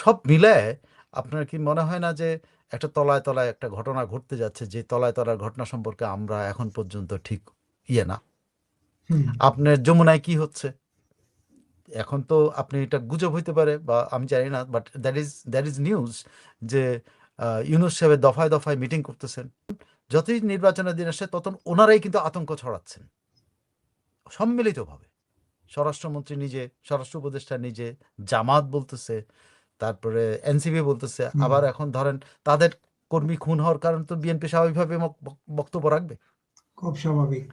সব মিলায় আপনার কি মনে হয় না যে একটা তলায় তলায় একটা ঘটনা ঘটতে যাচ্ছে যে তলায় তলার ঘটনা সম্পর্কে আমরা এখন পর্যন্ত ঠিক ইয়ে না? আপনার যমুনায় কি হচ্ছে? এখন তো আপনি এটা গুজব হইতে পারে বা আমি জানি না but that is that is news যে ইউনুস সাহেবের দফায় দফায় মিটিং করতেছেন। যতই নির্বাচনের দিন আসে তত ওনারাই কিন্তু আতঙ্ক ছড়াচ্ছেন। সম্মিলিতভাবে। স্বরাষ্ট্রমন্ত্রী নিজে স্বরাষ্ট্র উপদেষ্টা নিজে জামাত বলতেছে তারপরে এনসিপি বলতেছে আবার এখন ধরেন তাদের কর্মী খুন হওয়ার কারণে তো বিএনপি স্বাভাবিকভাবে বক্তব্য রাখবে। খুব স্বাভাবিক।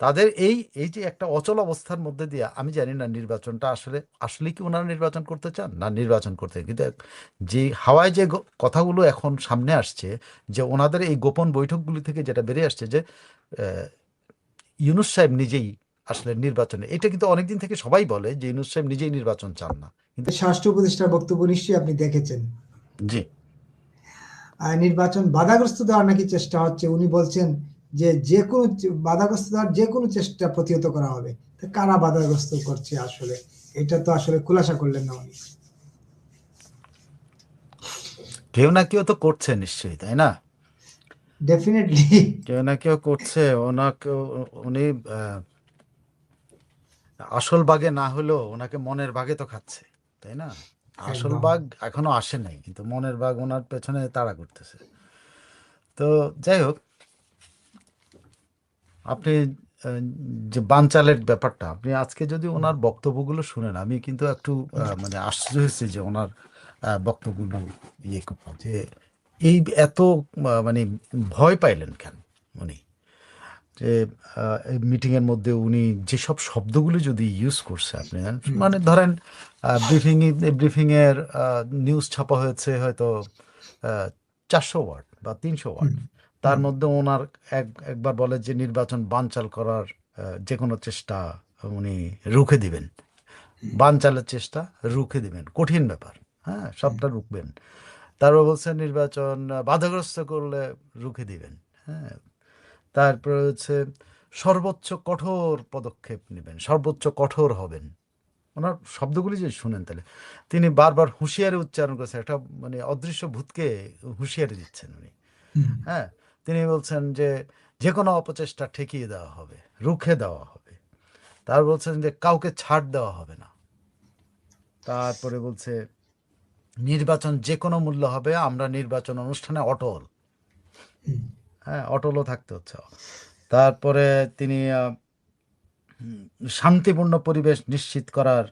তাদের এই এই যে একটা অচল অবস্থার মধ্যে দিয়ে আমি জানি না নির্বাচনটা আসলে আসলে কি ওনারা নির্বাচন করতে চান না নির্বাচন করতে কিন্তু যে হাওয়ায় যে কথাগুলো এখন সামনে আসছে যে ওনাদের এই গোপন বৈঠকগুলি থেকে যেটা বেরিয়ে আসছে যে ইউনুস সাহেব নিজেই আসলে নির্বাচনে। এটা কিন্তু অনেকদিন থেকে সবাই বলে যে ইউনুস সাহেব নিজেই নির্বাচন চান না। কিন্তু স্বরাষ্ট্র উপদেষ্টার বক্তব্য নিশ্চয়ই আপনি দেখেছেন। জি। নির্বাচন বাধাগ্রস্ত দেওয়ার নাকি চেষ্টা হচ্ছে উনি বলছেন যে যে কোনো বাধাগ্রস্ত দেওয়ার যে কোনো চেষ্টা প্রতিহত করা হবে। তা কারা বাধাগ্রস্ত করছে আসলে? এটা তো আসলে খুলাসা করলেন না উনি। কেউ না কেউ তো করছে নিশ্চয়ই তাই না? ডেফিনেটলি কেউ না কেউ করছে ওনাকে উনি আসল বাগে না হলেও ওনাকে মনের বাগে তো খাচ্ছে। তাই না? আসল বাঘ এখনও আসে নাই কিন্তু মনের বাঘ ওনার পেছনে তাড়া করতেছে। তো যাই হোক আপনি যে বানচালের ব্যাপারটা আপনি আজকে যদি ওনার বক্তব্যগুলো শুনেন আমি কিন্তু একটু মানে আশ্চর্য হয়েছি যে ওনার বক্তব্যগুলো ইয়ে যে এই এত মানে ভয় পাইলেন কেন উনি? যে মিটিং এর মধ্যে উনি যেসব শব্দগুলো যদি ইউজ করছে আপনি মানে ধরেন ব্রিফিং ব্রিফিংয়ের নিউজ ছাপা হয়েছে হয়তো চারশো ওয়ার্ড বা তিনশো ওয়ার্ড তার মধ্যে ওনার এক একবার বলে যে নির্বাচন বানচাল করার যে কোনো চেষ্টা উনি রুখে দিবেন। বানচালের চেষ্টা রুখে দিবেন। কঠিন ব্যাপার হ্যাঁ সবটা রুখবেন। তারপর বলছে নির্বাচন বাধাগ্রস্ত করলে রুখে দিবেন হ্যাঁ। তারপরে হচ্ছে সর্বোচ্চ কঠোর পদক্ষেপ নেবেন সর্বোচ্চ কঠোর হবেন। ওনার শব্দগুলি যদি শুনেন তাহলে। তিনি বারবার হুঁশিয়ারি উচ্চারণ করেছেন একটা মানে অদৃশ্য ভূতকে হুঁশিয়ারি দিচ্ছেন উনি। হ্যাঁ তিনি বলছেন যে যে কোনো অপচেষ্টা ঠেকিয়ে দেওয়া হবে রুখে দেওয়া হবে। তার বলছেন যে কাউকে ছাড় দেওয়া হবে না। তারপরে বলছে নির্বাচন যে কোনো মূল্য হবে আমরা নির্বাচন অনুষ্ঠানে অটল। হ্যাঁ অটলও থাকতে হচ্ছে। তারপরে তিনি শান্তিপূর্ণ পরিবেশ নিশ্চিত করার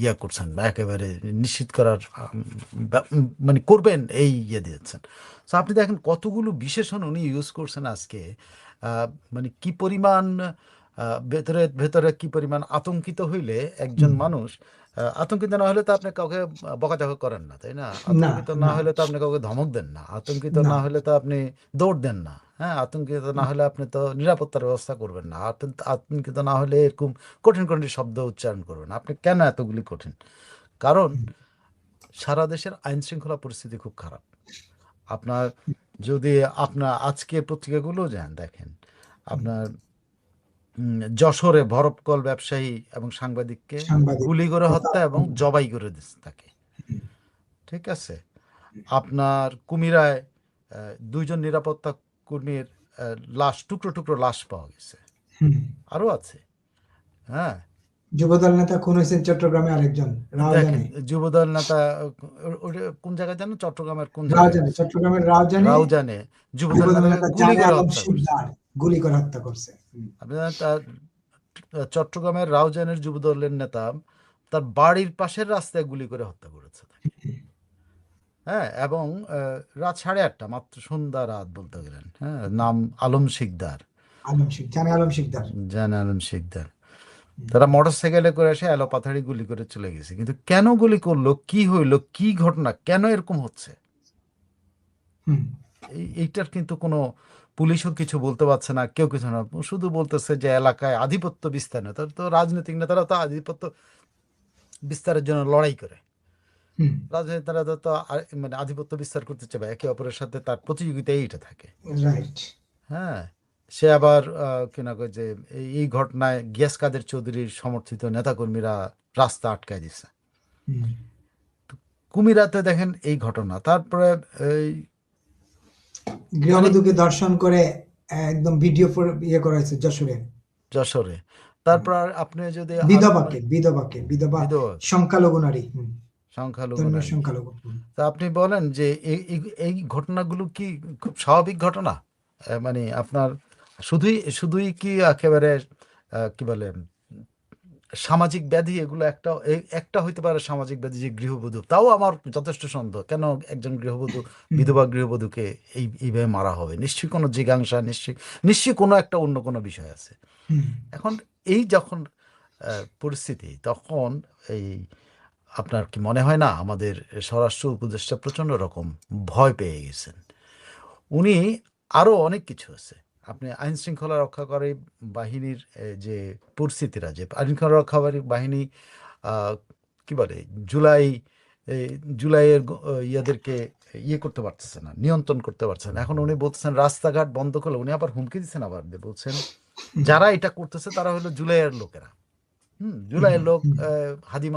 ইয়ে করছেন একেবারে নিশ্চিত করার মানে করবেন এই ইয়ে দিয়েছেন। তো আপনি দেখেন কতগুলো বিশেষণ উনি ইউজ করছেন আজকে। মানে কি পরিমাণ ভেতরে ভেতরে কি পরিমাণ আতঙ্কিত হইলে একজন মানুষ আতঙ্কিত না হলে তো আপনি কাউকে বকাঝকা করেন না তাই না? আতঙ্কিত না। হলে তো আপনি কাউকে ধমক দেন না। আতঙ্কিত না। হলে তো আপনি দৌড় দেন না হ্যাঁ? আতঙ্কিত না হলে আপনি তো নিরাপত্তার ব্যবস্থা করবেন না। আতঙ্ক- আতঙ্কিত না হলে এরকম কঠিন কঠিন শব্দ উচ্চারণ করবেন আপনি কেন এতগুলি কঠিন? কারণ সারা দেশের আইন শৃঙ্খলা পরিস্থিতি খুব খারাপ। আপনার যদি আপনার আজকের পত্রিকাগুলো যান দেখেন আপনার যশোরে ভরপকল ব্যবসায়ী এবং সাংবাদিককে গুলি করে হত্যা এবং জবাই করে দিচ্ছে তাকে। ঠিক আছে? আপনার কুমিরায় দুইজন নিরাপত্তা কর্মীর লাশ টুকরো টুকরো লাশ পাওয়া গেছে। আরও আছে? হ্যাঁ। যুবদল নেতা খুন হয়েছেন? চট্টগ্রামে আরেকজন যুবদল নেতা কোন জায়গায় জানো চট্টগ্রামের কোন জায়গায়? রাউজানে চট্টগ্রামের রাউজানে রাউজানে যুবদল যুবদল নেতা গুলি করে হত্যা করছে। তার চট্টগ্রামের রাউজানের যুবদলের নেতা তার বাড়ির পাশের রাস্তায় গুলি করে হত্যা করেছে হ্যাঁ এবং রাত সাড়ে আটটা মাত্র সন্ধ্যা রাত বলতে গেলেন। হ্যাঁ নাম আলম শিকদার। জানে আলম শিকদার। তারা মোটর সাইকেলে করে এসে এলো পাথাড়ি গুলি করে চলে গেছে। কিন্তু কেন গুলি করল? কি হইল? কি ঘটনা? কেন এরকম হচ্ছে? এইটার কিন্তু কোনো পুলিশও কিছু বলতে পারছে না কেউ কিছু না। শুধু বলতেছে যে এলাকায় আধিপত্য বিস্তার নেই। তার তো রাজনৈতিক নেতারা তো আধিপত্য বিস্তারের জন্য লড়াই করে। হুম। রাজনীতিরা তো মানে আধিপত্য বিস্তার করতে চাবে একে অপরের সাথে তার প্রতিযোগিতা এইটা থাকে। হ্যাঁ সে আবার আহ, কি না কয় যে এই- ঘটনায় গিয়াস কাদের চৌধুরীর সমর্থিত নেতাকর্মীরা রাস্তা আটকায় হুম। কুমিরাতে দেখেন এই ঘটনা। তারপরে এই গৃহবধূকে দর্শন করে একদম ভিডিও ইয়ে করা হয়েছে যশোরে। যশোরে। তারপর আপনি যদি বিধবাকে বিধবাকে বিধবা সংখ্যালঘু নারী সংখ্যালঘু সংখ্যালঘু। তা আপনি বলেন যে এই এই- ঘটনাগুলো কি খুব স্বাভাবিক ঘটনা? মানে আপনার শুধুই শুধুই কি একেবারে কি বলে সামাজিক ব্যাধি এগুলো একটা একটা হইতে পারে সামাজিক ব্যাধি যে গৃহবধূ। তাও আমার যথেষ্ট সন্দেহ। কেন একজন গৃহবধূ বিধবা গৃহবধূকে এই এইভাবে মারা হবে? নিশ্চয়ই কোনো জিজ্ঞাসা নিশ্চয়ই নিশ্চয়ই কোনো একটা অন্য কোনো বিষয় আছে। এখন এই যখন পরিস্থিতি তখন এই আপনার কি মনে হয় না আমাদের স্বরাষ্ট্র উপদেষ্টা প্রচণ্ড রকম ভয় পেয়ে গেছেন? উনি আরও অনেক কিছু আছে। আপনি আইন শৃঙ্খলা রক্ষাকারী বাহিনীর যে পরিস্থিতিরা যে আইন শৃঙ্খলা রক্ষাকারী বাহিনী কি বলে জুলাই জুলাইয়ের ইয়াদেরকে ইয়ে করতে পারতেছে না নিয়ন্ত্রণ করতে পারছে না। এখন উনি বলছেন রাস্তাঘাট বন্ধ করলে উনি আবার হুমকি দিচ্ছেন আবার বলছেন যারা এটা করতেছে তারা হলো জুলাইয়ের লোকেরা। হুম জুলাইয়ের লোক আহ, হাদি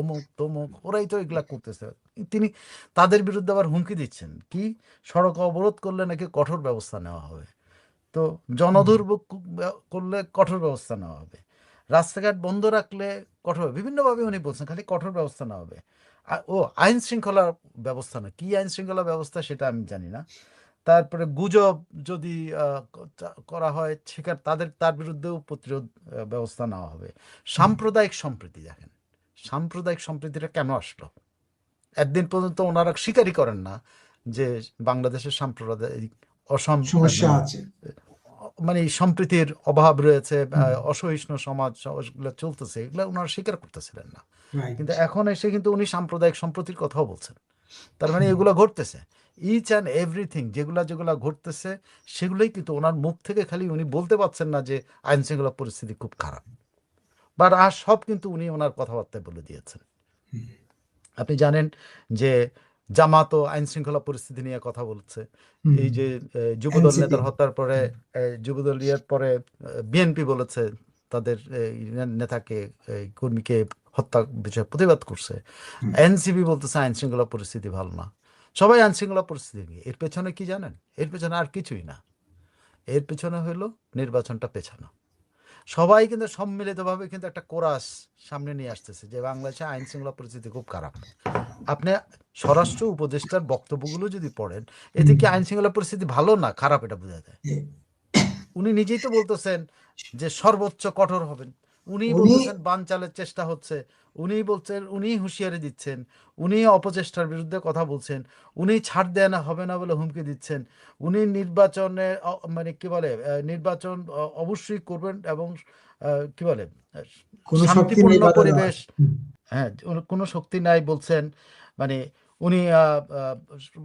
অমুক তমুক ওরাই তো এগুলা করতেছে। তিনি তাদের বিরুদ্ধে আবার হুমকি দিচ্ছেন। কি? সড়ক অবরোধ করলে নাকি কঠোর ব্যবস্থা নেওয়া হবে। তো জনদুর্ভোগ করলে কঠোর ব্যবস্থা নেওয়া হবে। রাস্তাঘাট বন্ধ রাখলে কঠোর বিভিন্নভাবে উনি বলছেন, খালি কঠোর ব্যবস্থা নেওয়া হবে। ও আইন শৃঙ্খলা ব্যবস্থা না, কি আইন শৃঙ্খলা ব্যবস্থা সেটা আমি জানি না। তারপরে গুজব যদি করা হয়, সেখানে তাদের, তার বিরুদ্ধেও প্রতিরোধ ব্যবস্থা নেওয়া হবে। সাম্প্রদায়িক সম্প্রীতি দেখেন। সাম্প্রদায়িক সম্প্রীতিটা কেন আসলো? একদিন পর্যন্ত ওনারা স্বীকারই করেন না যে বাংলাদেশের সাম্প্রদায়িক সমস্যা আছে। মানে সম্প্রীতির অভাব রয়েছে অসহিষ্ণু সমাজ এগুলো চলতেছে এগুলো ওনারা স্বীকার করতেছিলেন না। কিন্তু এখন এসে কিন্তু উনি সাম্প্রদায়িক সম্প্রতির কথাও বলছেন। তার মানে এগুলো ঘটতেছে। ইচ অ্যান্ড এভরিথিং যেগুলা যেগুলা ঘটতেছে সেগুলোই কিন্তু ওনার মুখ থেকে খালি উনি বলতে পারছেন না যে আইন শৃঙ্খলা পরিস্থিতি খুব খারাপ। বাট আর সব কিন্তু উনি ওনার কথাবার্তায় বলে দিয়েছেন। আপনি জানেন যে জামাতও আইন শৃঙ্খলা পরিস্থিতি নিয়ে কথা বলছে। এই যে যুবদল নেতার হত্যার পরে যুবদল ইয়ের পরে বিএনপি বলেছে তাদের নেতাকে কর্মীকে হত্যা বিষয়ে প্রতিবাদ করছে। এনসিপি বলতেছে আইন শৃঙ্খলা পরিস্থিতি ভালো না। সবাই আইন শৃঙ্খলা পরিস্থিতি নিয়ে এর পেছনে কি জানেন? এর পেছনে আর কিছুই না। এর পেছনে হলো নির্বাচনটা পেছানো। সবাই কিন্তু সম্মিলিতভাবে কিন্তু একটা কোরাস সামনে নিয়ে আসতেছে যে বাংলাদেশে আইন শৃঙ্খলা পরিস্থিতি খুব খারাপ। আপনি স্বরাষ্ট্র উপদেষ্টার বক্তব্যগুলো যদি পড়েন, এতে কি আইন শৃঙ্খলা পরিস্থিতি ভালো না খারাপ এটা বোঝা যায়? উনি নিজেই তো বলতেছেন যে সর্বোচ্চ কঠোর হবেন। উনি বলতেছেন বান চালের চেষ্টা হচ্ছে। উনি বলছেন উনি হুঁশিয়ারি দিচ্ছেন। উনি অপচেষ্টার বিরুদ্ধে কথা বলছেন। উনি ছাড় দেয় না হবে না বলে হুমকি দিচ্ছেন। উনি নির্বাচনে মানে কি বলে নির্বাচন অবশ্যই করবেন এবং কি বলে শান্তিপূর্ণ পরিবেশ হ্যাঁ কোনো শক্তি নাই বলছেন। মানে উনি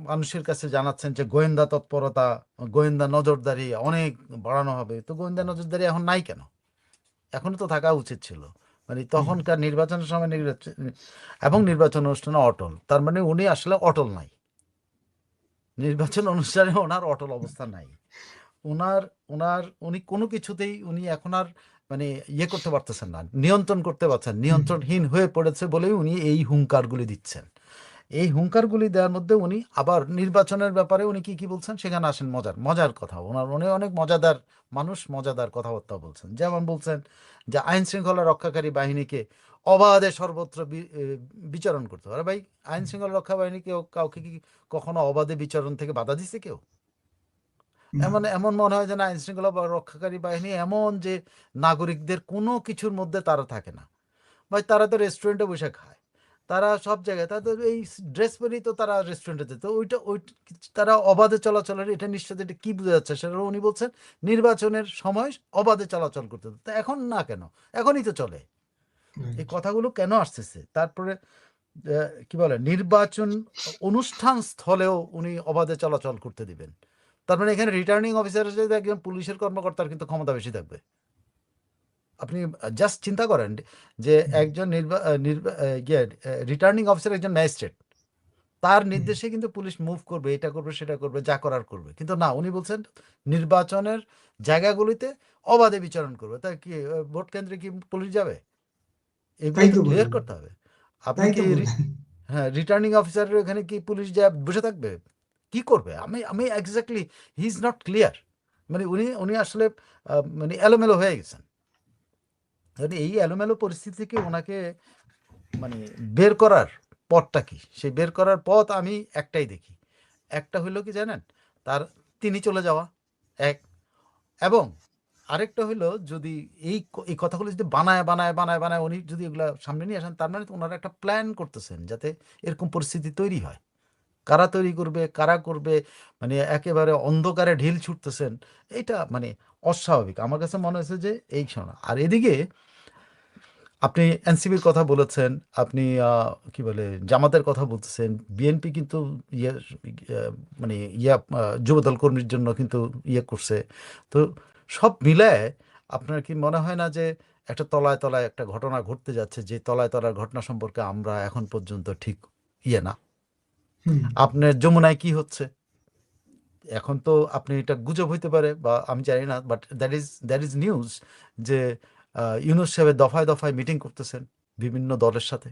মানুষের কাছে জানাচ্ছেন যে গোয়েন্দা তৎপরতা গোয়েন্দা নজরদারি অনেক বাড়ানো হবে। তো গোয়েন্দা নজরদারি এখন নাই কেন? এখনও তো থাকা উচিত ছিল। মানে তখনকার নির্বাচনের সময় নির্বাচন এবং নির্বাচন অনুষ্ঠানে অটল। তার মানে উনি আসলে অটল নাই। নির্বাচন অনুষ্ঠানে ওনার অটল অবস্থা নাই। ওনার ওনার উনি কোনো কিছুতেই উনি এখন আর মানে ইয়ে করতে পারতেছেন না নিয়ন্ত্রণ করতে পারছেন নিয়ন্ত্রণহীন হয়ে পড়েছে বলেই উনি এই হুঙ্কারগুলি দিচ্ছেন। এই হুঙ্কারগুলি দেওয়ার মধ্যে উনি আবার নির্বাচনের ব্যাপারে উনি কি কি বলছেন সেখানে আসেন মজার মজার কথা। ওনার উনি অনেক মজাদার মানুষ মজাদার কথাবার্তা বলছেন। যেমন বলছেন যে আইন শৃঙ্খলা রক্ষাকারী বাহিনীকে অবাধে সর্বত্র বিচরণ করতে পারে ভাই আইন শৃঙ্খলা রক্ষা বাহিনী কেউ কাউকে কি কখনো অবাধে বিচরণ থেকে বাধা দিছে কেউ? এমন এমন মনে হয় যেন আইন শৃঙ্খলা রক্ষাকারী বাহিনী এমন যে নাগরিকদের কোনো কিছুর মধ্যে তারা থাকে না। ভাই তারা তো রেস্টুরেন্টে বসে খায়। তারা সব জায়গায় তাদের এই ড্রেস পরেই তো তারা রেস্টুরেন্টে যেত। ওইটা ওই তারা অবাধে চলাচলের এটা নিশ্চয় এটা কি বোঝা যাচ্ছে? সেটা উনি বলছেন নির্বাচনের সময় অবাধে চলাচল করতে। তা এখন না কেন? এখনই তো চলে। এই কথাগুলো কেন আসতেছে? তারপরে কি বলে নির্বাচন অনুষ্ঠান স্থলেও উনি অবাধে চলাচল করতে দিবেন। তার মানে এখানে রিটার্নিং অফিসার একজন পুলিশের কর্মকর্তার কিন্তু ক্ষমতা বেশি থাকবে। আপনি জাস্ট চিন্তা করেন যে একজন নির্বা- ইয়ে রিটার্নিং অফিসার একজন ম্যাজিস্ট্রেট তার নির্দেশে কিন্তু পুলিশ মুভ করবে এটা করবে সেটা করবে যা করার করবে। কিন্তু না উনি বলছেন নির্বাচনের জায়গাগুলিতে অবাধে বিচরণ করবে। তাই কি ভোট কেন্দ্রে কি পুলিশ যাবে? এগুলো তো ক্লিয়ার করতে হবে। আপনি কি হ্যাঁ রিটার্নিং অফিসারের ওখানে কি পুলিশ যা বসে থাকবে? কি করবে? আমি আমি exactly he is not clear মানে উনি উনি আসলে মানে এলোমেলো হয়ে গেছেন। মানে এই এলোমেলো পরিস্থিতি থেকে ওনাকে মানে বের করার পথটা কি? সেই বের করার পথ আমি একটাই দেখি। একটা হইল কি জানেন? তার তিনি চলে যাওয়া, এক। এবং আরেকটা হইল যদি এই এই কথাগুলো যদি বানায় বানায় বানায় বানায় উনি যদি এগুলা সামনে নিয়ে আসেন, তার মানে ওনারা একটা প্ল্যান করতেছেন যাতে এরকম পরিস্থিতি তৈরি হয়। কারা তৈরি করবে, কারা করবে মানে একেবারে অন্ধকারে ঢিল ছুটতেছেন এটা মানে অস্বাভাবিক। আমার কাছে মনে হয়েছে যে এই শোনা, আর এদিকে আপনি এনসিবির কথা বলেছেন আপনি কি বলে জামাতের কথা বলতেছেন। বিএনপি কিন্তু ইয়ে মানে ইয়া যুবদল কর্মীর জন্য কিন্তু ইয়ে করছে। তো সব মিলায় আপনার কি মনে হয় না যে একটা তলায় তলায় একটা ঘটনা ঘটতে যাচ্ছে যে তলায় তলার ঘটনা সম্পর্কে আমরা এখন পর্যন্ত ঠিক ইয়ে না? আপনার যমুনায় কি হচ্ছে? এখন তো আপনি এটা গুজব হইতে পারে বা আমি জানি না but that is that is news যে ইউনুস সাহেবের দফায় দফায় মিটিং করতেছেন বিভিন্ন দলের সাথে।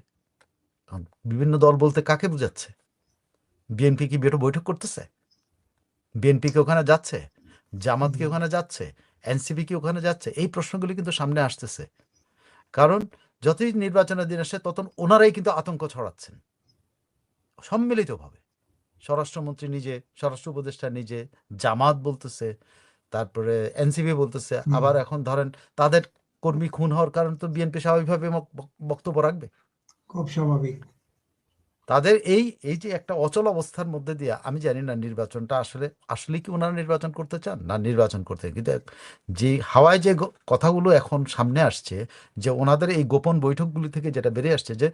বিভিন্ন দল বলতে কাকে বুঝাচ্ছে? বিএনপি কি বৈঠক করতেছে? বিএনপি কি ওখানে যাচ্ছে? জামাত কি ওখানে যাচ্ছে? এনসিপি কি ওখানে যাচ্ছে? এই প্রশ্নগুলি কিন্তু সামনে আসতেছে। কারণ যতই নির্বাচনের দিন আসে তখন ওনারাই কিন্তু আতঙ্ক ছড়াচ্ছেন। সম্মিলিতভাবে। স্বরাষ্ট্রমন্ত্রী নিজে স্বরাষ্ট্র উপদেষ্টা নিজে জামাত বলতেছে তারপরে এনসিপি বলতেছে আবার এখন ধরেন তাদের কর্মী খুন হওয়ার কারণ তো বিএনপি স্বাভাবিকভাবে বক্তব্য রাখবে। খুব স্বাভাবিক। তাদের এই এই যে একটা অচল অবস্থার মধ্যে দিয়ে আমি জানি না নির্বাচনটা আসলে আসলে কি ওনারা নির্বাচন করতে চান? না নির্বাচন করতে কিন্তু যে হাওয়ায় যে কথাগুলো এখন সামনে আসছে যে ওনাদের এই গোপন বৈঠকগুলি থেকে যেটা বেরিয়ে আসছে যে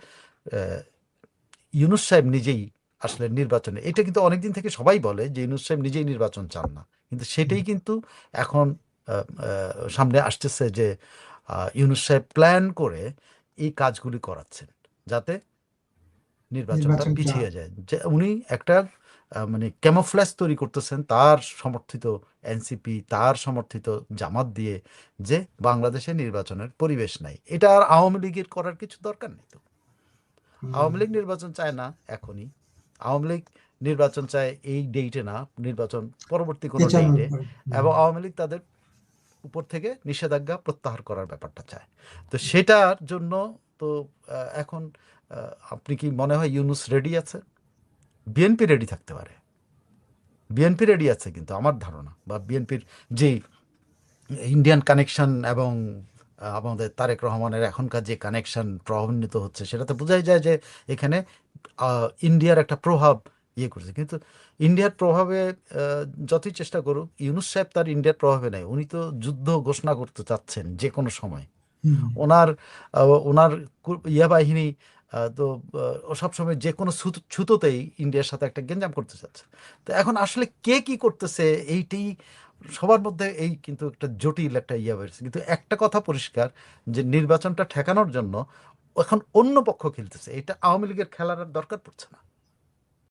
ইউনুস সাহেব নিজেই আসলে নির্বাচনে এটা কিন্তু অনেকদিন থেকে সবাই বলে যে ইউনুস সাহেব নিজেই নির্বাচন চান না। কিন্তু সেটাই কিন্তু এখন সামনে আসতেছে যে ইউনুস সাহেব প্ল্যান করে এই কাজগুলি করাচ্ছেন যাতে নির্বাচনটা পিছিয়ে যায়। যে উনি একটা মানে ক্যামোফ্ল্যাশ তৈরি করতেছেন তার সমর্থিত এনসিপি তার সমর্থিত জামাত দিয়ে যে বাংলাদেশে নির্বাচনের পরিবেশ নাই। এটা আর আওয়ামী লীগের করার কিছু দরকার নেই তো। আওয়ামী লীগ নির্বাচন চায় না এখনই। আওয়ামী লীগ নির্বাচন চায় এই ডেটে না নির্বাচন পরবর্তী কোনো ডেটে এবং আওয়ামী লীগ তাদের উপর থেকে নিষেধাজ্ঞা প্রত্যাহার করার ব্যাপারটা চায়। তো সেটার জন্য তো এখন আপনি কি মনে হয় ইউনুস রেডি আছে? বিএনপি রেডি থাকতে পারে। বিএনপি রেডি আছে কিন্তু, আমার ধারণা। বা বিএনপির যে ইন্ডিয়ান কানেকশন এবং আমাদের তারেক রহমানের এখনকার যে কানেকশন প্রভাবান্বিত হচ্ছে, সেটাতে বোঝাই যায় যে এখানে ইন্ডিয়ার একটা প্রভাব ইয়ে করছে। কিন্তু ইন্ডিয়ার প্রভাবে যতই চেষ্টা করুক ইউনুস সাহেব তার ইন্ডিয়ার প্রভাবে নাই। উনি তো যুদ্ধ ঘোষণা করতে চাচ্ছেন যে কোনো সময়। ওনার ওনার ইয়া বাহিনী তো সবসময় যে কোনো ছুতোতেই ইন্ডিয়ার সাথে একটা গেঞ্জাম করতে চাচ্ছে। তো এখন আসলে কে কি করতেছে এইটাই সবার মধ্যে এই কিন্তু একটা জটিল একটা ইয়া বেড়েছে কিন্তু একটা কথা পরিষ্কার যে নির্বাচনটা ঠেকানোর জন্য এখন অন্য পক্ষ খেলতেছে। এটা আওয়ামী লীগের খেলার দরকার পড়ছে না।